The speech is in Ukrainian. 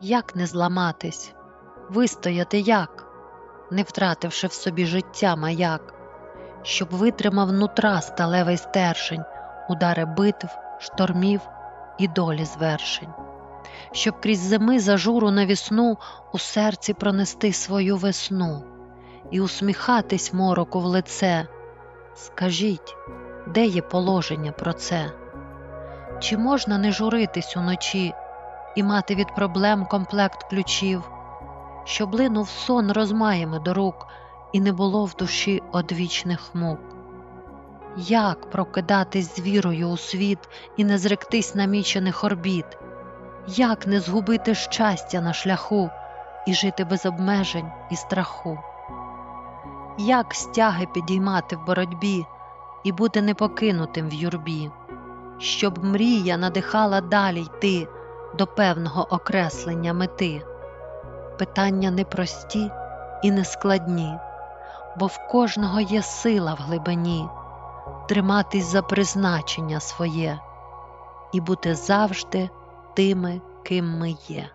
Як не зламатись, вистояти як, не втративши в собі життя маяк, щоб витримав нутра сталевий стержень, удари битв, штормів і долі звершень, щоб крізь зими зажуру на вісну у серці пронести свою весну і усміхатись мороку в лице. Скажіть, де є положення про це? Чи можна не журитись уночі і мати від проблем комплект ключів, щоб линув сон розмаями до рук і не було в душі одвічних мук? Як прокидатись з вірою у світ і не зректись намічених орбіт? Як не згубити щастя на шляху і жити без обмежень і страху? Як стяги підіймати в боротьбі і бути непокинутим в юрбі, щоб мрія надихала далі йти до певного окреслення мети. Питання непрості і нескладні, бо в кожного є сила в глибині триматись за призначення своє і бути завжди тими, ким ми є.